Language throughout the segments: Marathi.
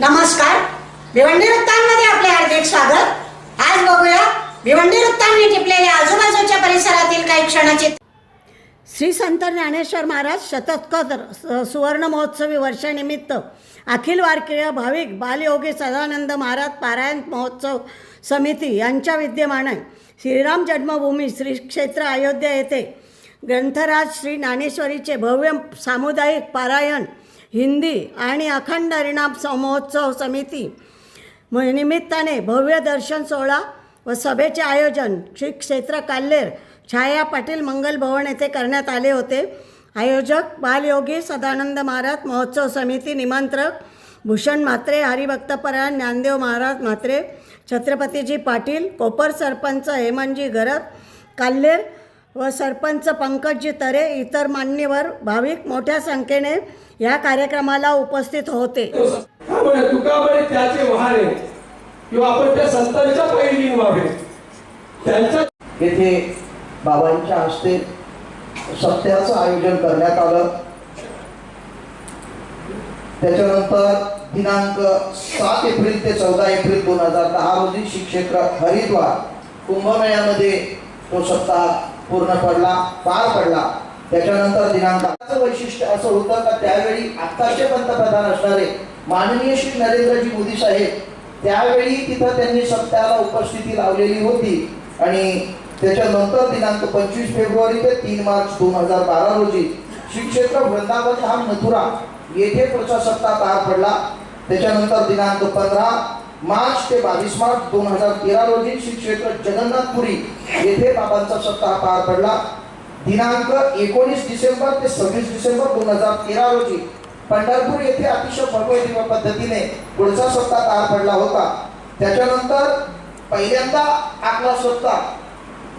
नमस्कार. भिवंडी वृत्तांमध्ये आपले हार्दिक स्वागत. आज बघूया भिवंडी वृत्तांनी टिपलेल्या आजूबाजूच्या परिसरातील काही क्षणाची श्री संत ज्ञानेश्वर महाराज शतकोत्तर सुवर्ण महोत्सवी वर्षानिमित्त अखिल वारकीय भाविक बालयोगी सदानंद महाराज पारायण महोत्सव समिती यांच्या विद्यमाने श्रीराम जन्मभूमी श्री क्षेत्र अयोध्या येथे ग्रंथराज श्री ज्ञानेश्वरीचे भव्य सामुदायिक पारायण हिंदी आणि अखंड हरिणाम स- महोत्सव समिती निमित्ताने भव्य दर्शन सोहळा व सभेचे आयोजन श्री क्षेत्र काल्हेर छाया पाटील मंगल भवन येथे करण्यात आले होते. आयोजक बालयोगी सदानंद महाराज महोत्सव समिती निमंत्रक भूषण म्हात्रे हरिभक्तपरायण ज्ञानदेव महाराज म्हात्रे छत्रपतीजी पाटील कोपर सरपंच हेमनजी गरब काल्हेर व सरपंच पंकजजी तरे इतर मान्यवर भाविक मोठ्या संख्येने या कार्यक्रमाला उपस्थित होते. त्यामुळे तुका म्हणे त्याचे वाहने किंवा आपण त्या संतांच्या पायरी व्हावे त्यांच्या येथे बाबांच्या हस्ते सप्त्याचं आयोजन करण्यात आलं. त्याच्यानंतर दिनांक सात एप्रिल ते चौदा एप्रिल दोन हजार दहा रोजी श्री क्षेत्र हरिद्वार कुंभमेळ्यामध्ये तो सप्ताह पूर्ण पडला पार पडला. त्याच्यानंतर दिनांकाचं वैशिष्ट्य असं होतं का त्यावेळी आत्ताचे पंतप्रधान असणारे माननीय श्री नरेंद्रजी मोदी साहेब त्यावेळी तिथं त्यांनी सत्याला उपस्थिती लावलेली होती. आणि त्याच्यानंतर दिनांक पंचवीस फेब्रुवारी ते तीन मार्च दोन हजार बारा रोजी श्री क्षेत्र वृंदावन धाम मथुरा येथे पुढचा सप्ताह पार पडला. त्याच्यानंतर दिनांक पंधरा मार्च ते बावीस मार्च दोन हजार तेरा रोजी श्री क्षेत्र जगन्नाथपुरी येथे बाबांचा सप्ताह पार पडला. दिनांक एकोणीस डिसेंबर ते सव्वीस डिसेंबर दोन हजार तेरा रोजी पंढरपूर येथे अतिशय भव्य दिव्य पद्धतीने पुढचा सप्ताह पार पडला होता. त्याच्यानंतर पहिल्यांदा आपला सप्ताह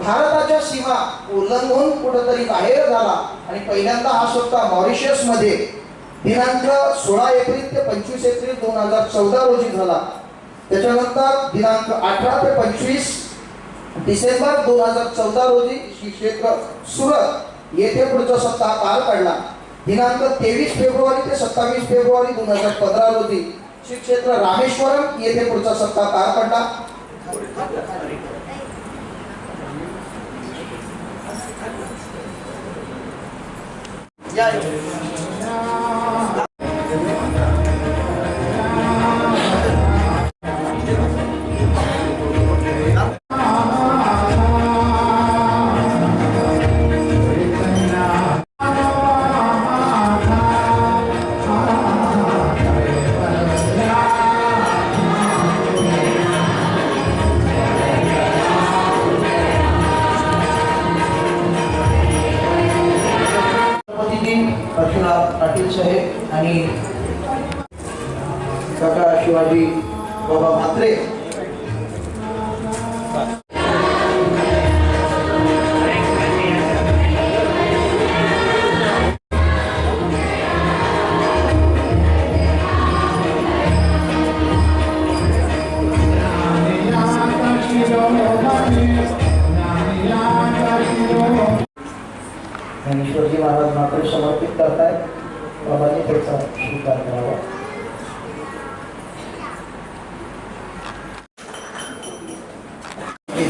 भारताच्या सीमा उल्लंघून कुठंतरी बाहेर झाला आणि पहिल्यांदा हा सप्ताह मॉरिशसमध्ये दिनांक सोळा एप्रिल ते पंचवीस एप्रिल दोन हजार चौदा रोजी झाला. त्याच्यानंतर दिनांक अठरा ते पंचवीस डिसेंबर दोन हजार चौदा रोजी श्री क्षेत्र सुरत येथे पुढचा सप्ताह पार पडला. दिनांक तेवीस फेब्रुवारी ते सत्तावीस फेब्रुवारी दोन हजार पंधरा रोजी श्री क्षेत्र रामेश्वरम येथे पुढचा सप्ताह पार पडला. या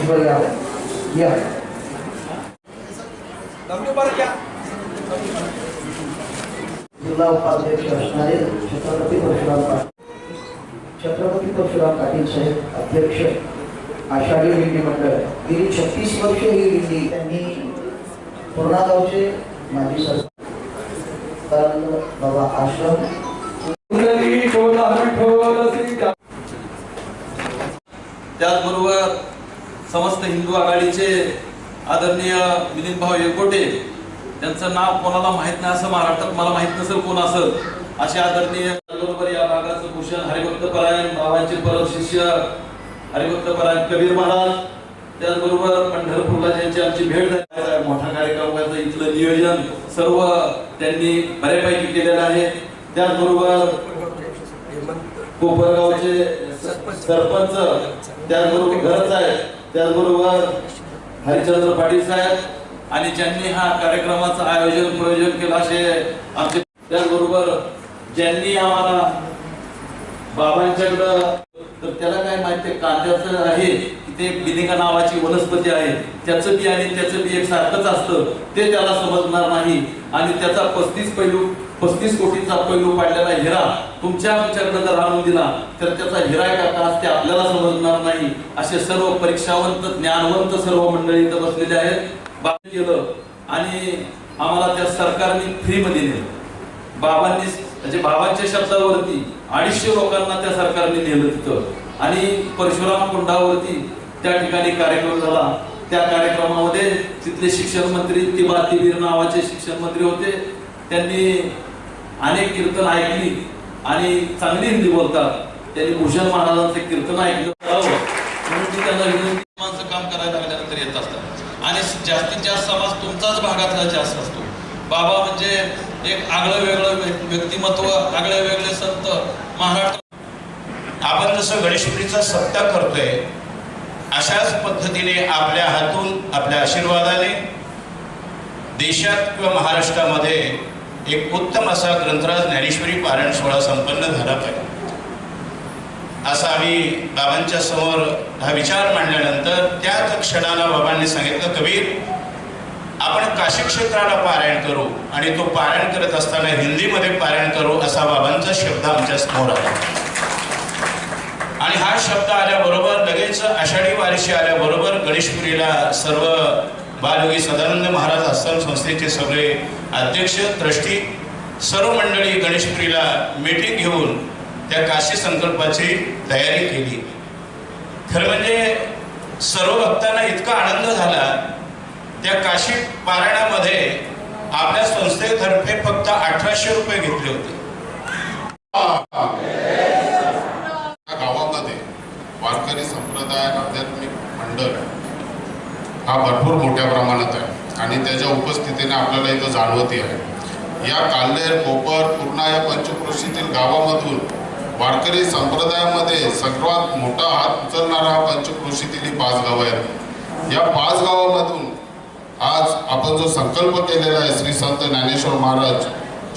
स्टेजवर यावं या. जिल्हा उपाध्यक्ष असणारे छत्रपती परशुराम पाटील. छत्रपती परशुराम पाटील साहेब अध्यक्ष आषाढी दिंडी मंडळ. गेली छत्तीस वर्ष ही दिंडी त्यांनी पूर्णा गावचे माजी सरकार बाबा आश्रम. त्याचबरोबर समस्त हिंदू आघाडीचे आदरणीय मिलिंद भाऊ एकबोटे त्यांचं नाव कोणाला माहीत नाही असं महाराष्ट्रात मला माहीत नसेल कोण असेल असे आदरणीय या भागाचं भूषण हरिभक्त परायण बाबांचे परम शिष्य हरिभक्त परायण कबीर महाराज त्याचबरोबर पंढरपूरला ज्यांची आमची भेट झाली मोठा कार्यक्रमाचं इथलं नियोजन सर्व त्यांनी बऱ्यापैकी केलेलं आहे. त्याचबरोबर कोपरगावचे सरपंच त्याचबरोबर घरच आहे. त्याचबरोबर हरिचंद्र पाटील साहेब आणि ज्यांनी हा कार्यक्रमाचं आयोजन प्रयोजन केलं असे आमचे त्याचबरोबर ज्यांनी आम्हाला बाबांच्याकडं तर त्याला काय माहितीये कांद्याचं आहे ते बिनिका नावाची वनस्पती आहे. त्याचं बी आणि त्याचं बी एक सारखंच असतं. ते त्याला समजणार नाही. आणि त्याचा पस्तीस पैलू पस्तीस कोटीचा पैलू पाडलेला हिरा तुमच्या आमच्याकडे जर आणून दिला तर त्याचा हिरा का ते आपल्याला समजणार नाही असे सर्व परीक्षावंत ज्ञानवंत सर्व मंडळी इथं बसलेले आहेत. बाबा केलं आणि आम्हाला त्या सरकारने फ्रीमध्ये नेलं. बाबांनी म्हणजे बाबांच्या शब्दावरती अडीचशे लोकांना त्या सरकारने नेलं तिथं. आणि परशुराम कुंडावरती त्या ठिकाणी कार्यक्रम झाला. त्या कार्यक्रमामध्ये तिथले शिक्षण मंत्री तिबा तिबीर नावाचे शिक्षण मंत्री होते. त्यांनी अनेक कीर्तन ऐकली आणि चांगली हिंदी बोलतात. त्यांनी भूषण महाराजांचं कीर्तन ऐकलं. करावं म्हणून ती त्यांना विनंती माणसं काम करायला लागल्यानंतर येत असतात. आणि जास्तीत जास्त समाज तुमचाच भागातला जास्त असतो. बाबा म्हणजे एक आगळं वेगळं व्य- व्यक्तिमत्व आगळे वेगळे संत महाराष्ट्र आपण जसं गणेशपुरीचा सप्ताह करतोय अशाच पद्धतीने आपल्या हातून आपल्या आशीर्वादाने देशात किंवा महाराष्ट्रामध्ये एक उत्तम असा ग्रंथराज ज्ञानेश्वरी पारायण सोहळा संपन्न झाला पाहिजे. असा आम्ही बाबांच्या समोर हा विचार मांडल्यानंतर त्याच क्षणाला बाबांनी सांगितलं कबीर आपण काशी क्षेत्राला पारायण करू आणि तो पारायण करत असताना हिंदीमध्ये पारायण करू असा बाबांचा शब्द आमच्यासमोर आला. आणि हा शब्द आल्याबरोबर लगेच आषाढी वारशी आल्याबरोबर गणेशपुरीला सर्व बालयोगी सदानंद महाराज आश्रम संस्थेचे सगळे अध्यक्ष ट्रस्टी सर्व मंडळी गणेशपुरीला मीटिंग घेऊन त्या काशी संकल्पाची तयारी केली. खरं म्हणजे सर्व भक्तांना इतका आनंद झाला त्या काशी पारायणामध्ये आपल्या संस्थेतर्फे फक्त अठराशे रुपये घेतले होते. गावामध्ये वारकरी संप्रदाय आध्यात्मिक मंडळ हा भरपूर मोठ्या प्रमाणात आहे. आणि त्याच्या उपस्थितीने आपल्याला इथं जाणवती आहे. या काल्हेर कोपर पूर्णा या पंचक्रोशीतील गावामधून वारकरी संप्रदायामध्ये सर्वात मोठा हात उचलणारा हा पंचक्रोशीतील ही पाच गावं आहेत. या पाच गावामधून आज आपण जो संकल्प केलेला आहे श्री संत ज्ञानेश्वर महाराज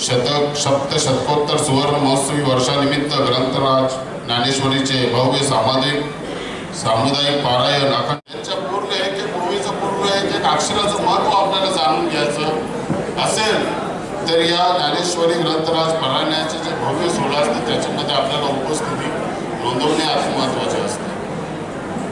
शतक सप्त शतकोत्तर सुवर्ण महोत्सवी वर्षानिमित्त ग्रंथराज ज्ञानेश्वरीचे भव्य सामाजिक सामुदायिक पारायण अखंड यांच्या पूर्ण एक एक एक एक अक्षराचं महत्त्व आपल्याला जाणून घ्यायचं असेल तर या ज्ञानेश्वरी ग्रंथराज पारायणाचे जे भव्य सोहळा असते त्याच्यामध्ये आपल्याला उपस्थिती नोंदवणे अति महत्त्वाचे असते.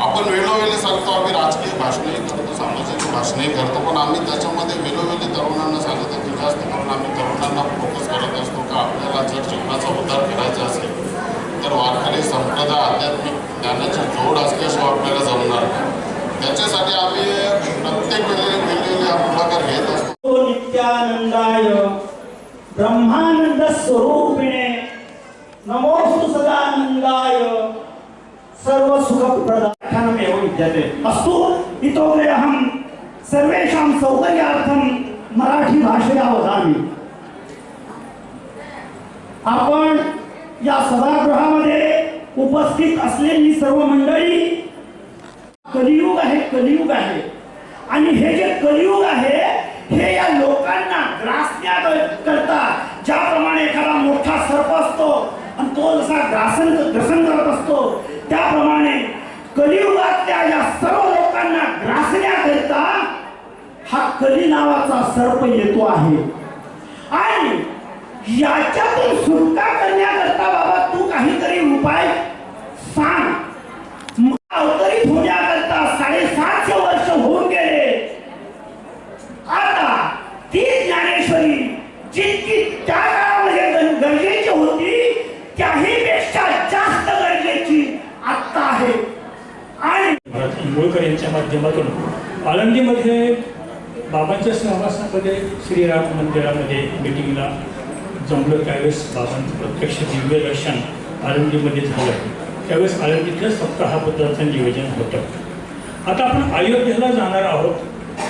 आपण वेळोवेळी सांगतो आम्ही राजकीय भाषणही करतो सामाजिक भाषणही करतो पण आम्ही त्याच्यामध्ये वेळोवेळी तरुणांना सांगत जास्त करून आम्ही तरुणांना फोकस करत असतो का आपल्याला जर जीवनाचा उद्धार करायचा असेल तर वारकरी संप्रदाय आध्यात्मिक ज्ञानाची जोड असल्याशिवाय आपल्याला जमणार नाही. त्याच्यासाठी आम्ही प्रत्येक वेळेला हा पुढाकार घेत असतो. नित्यानंदाय ब्रह्मानंद स्वरूपिणे नमोस्तु सदानंदाय सर्व सुखप्रदानमेव विद्यते. अस्तु इतोपि अहं सर्वेषां सौकर्यार्थं मराठी भाषया वदामि. आपण या सभागृहामध्ये उपस्थित असलेली सर्व मंडळी कलियुग आहे कलियुग आहे. आणि हे जे कलियुग आहे हे या लोकांना ग्रासण्या करता ज्याप्रमाणे एखादा मोठा सर्प असतो आणि तो जसा ग्रासन ग्रसन करत असतो त्याप्रमाणे कलियुगातल्या या सर्व लोकांना ग्रासण्याकरिता हा कली नावाचा सर्प येतो आहे. आणि याच्यातून सुटका करण्याकरता बाबा तू काहीतरी उपाय सांग. महाराज यांच्या माध्यमातून. आळंदीमध्ये बाबांच्या सहवासामध्ये श्रीराम मंदिरामध्ये मिटिंगला जमलं. त्यावेळेस बाबांचं प्रत्यक्ष दिव्य दर्शन आळंदीमध्ये झालं. त्यावेळेस आळंदीतल्या सप्ताहाबद्दलचं नियोजन होतं. आता आपण अयोध्येला जाणार आहोत.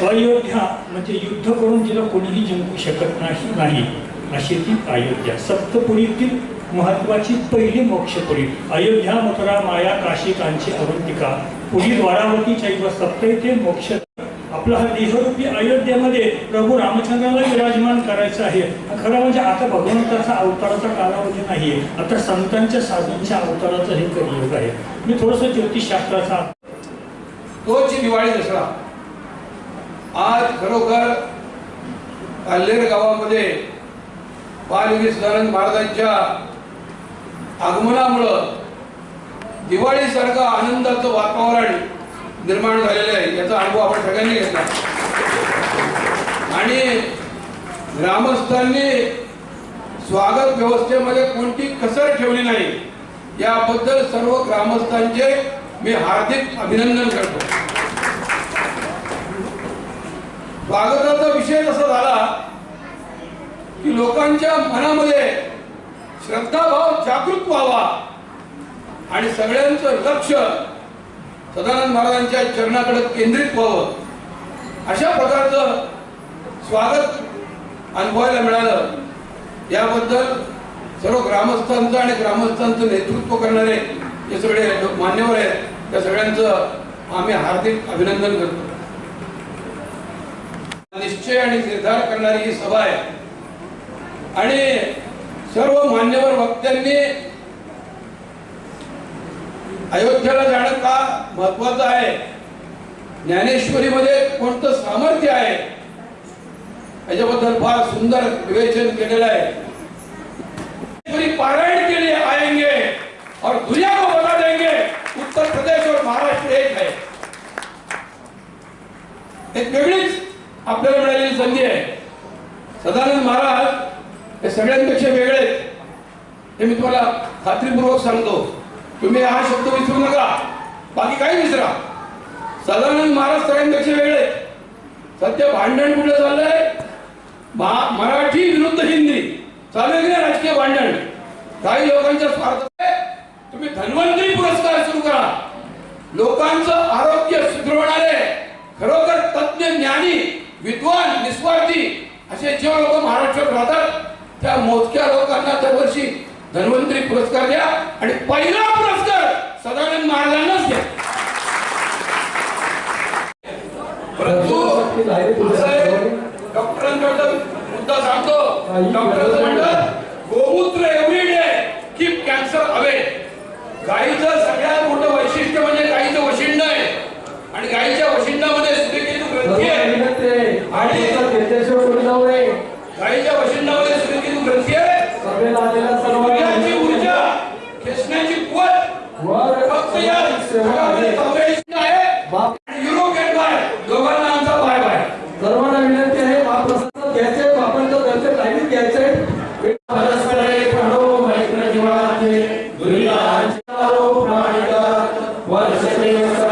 अयोध्या म्हणजे युद्ध करून तिला कोणीही जिंकू शकत नाही नाही अशी ती अयोध्या. सप्तपुरीतील महत्त्वाची पहिली मोक्षपुरी. अयोध्या मथुरा माया काशी कांची अवंतिका पुढील द्वारावती चैव सप्त ते मोक्ष. आपला हा देहरूपी अयोध्येमध्ये प्रभू रामचंद्राला विराजमान करायचं आहे. खरं म्हणजे आता भगवंताचा अवताराचा कालावधी नाही आहे आता संतांच्या साधूंच्या अवताराचं हे कलियुग आहे. मी थोडस ज्योतिषशास्त्राचा तोच दिवाळी दसरा. आज खरोखर काल्हेर गावामध्ये बालवीस नारायण महाराजांच्या आगमनामुळं दिवाळीसारखं आनंदाचं वातावरण निर्माण झालेलं आहे. याचा अनुभव आपण सगळ्यांनी घेतला. आणि ग्रामस्थांनी स्वागत व्यवस्थेमध्ये कोणती कसर ठेवली नाही याबद्दल सर्व ग्रामस्थांचे मी हार्दिक अभिनंदन करतो. स्वागताचा विषय असा झाला की लोकांच्या मनामध्ये श्रद्धाभाव जागृत व्हावा. आणि सगळ्यांचं लक्ष सदानंद महाराजांच्या चरणाकडे केंद्रित व्हावं. अशा प्रकारचं स्वागत अनुभवायला मिळालं. याबद्दल सर्व ग्रामस्थांचं आणि ग्रामस्थांचं नेतृत्व करणारे जे सगळे लोक मान्यवर आहेत त्या सगळ्यांचं आम्ही हार्दिक अभिनंदन करतो. निश्चय आणि निर्धार करणारी ही सभा आहे. आणि सर्व मान्यवर वक्त्यांनी अयोध्येला जाणं का महत्वाचं आहे? ज्ञानेश्वरीमध्ये कोणतं सामर्थ्य आहे? याच्याबद्दल फार सुंदर विवेचन केलेलं आहे. पारायण के लिए आएंगे और दुनिया को बता देंगे. उत्तर प्रदेश और महाराष्ट्र एक है. एक वेगळीच आपल्याला मिळालेली संधी आहे. सदानंद महाराज हे सगळ्यांपेक्षा वेगळे हे मी तुम्हाला खात्रीपूर्वक सांगतो. तुम्ही हा शब्द विसरू नका. बाकी काही विसरा. सदानंद महाराज सगळ्यांपेक्षा वेळे सध्या भांडण कुठलं चाललंय? मराठी विरुद्ध हिंदी. चालू आहे राजकीय भांडण? काही लोकांच्या स्वार्थ तुम्ही धन्वंतरी पुरस्कार सुरू करा. लोकांचं आरोग्य सुधरवणारे खरोखर तज्ञ ज्ञानी विद्वान निस्वार्थी असे जे लोक महाराष्ट्रात राहतात त्या मोजक्या लोकांना दरवर्षी धन्वंतरी पुरस्कार द्या आणि पहिला पुरस्कार सदानंद महाराजांनाच द्या. परंतु असं आहे, डॉक्टरांकडे मुद्दा सांगतो. डॉक्टर म्हणतात गोमूत्र एवढी कीप कॅन्सर अवे गाईचं सगळ्यात मोठं वैशिष्ट्य म्हणजे गाईचं वशिंड आहे. आणि गाईच्या वशिंडामध्ये सूर्यकेतू ग्रंथी आहे. आणि गाईच्या वशिंडामध्ये सूर्यकेतू ग्रंथी आहे सूर्याची ऊर्जा खेचण्याची कुवत फक्त या जगामध्ये चौऱ्याऐंशी आहे आणि युरोप आणि बाय दोघांना आमचा बाय बाय सर्वांना विनंती आहे महाप्रसाद घ्यायचे आपण तर घरचे लाईनीत घ्यायचे परस्परे प्रणो मैत्र जीवनाचे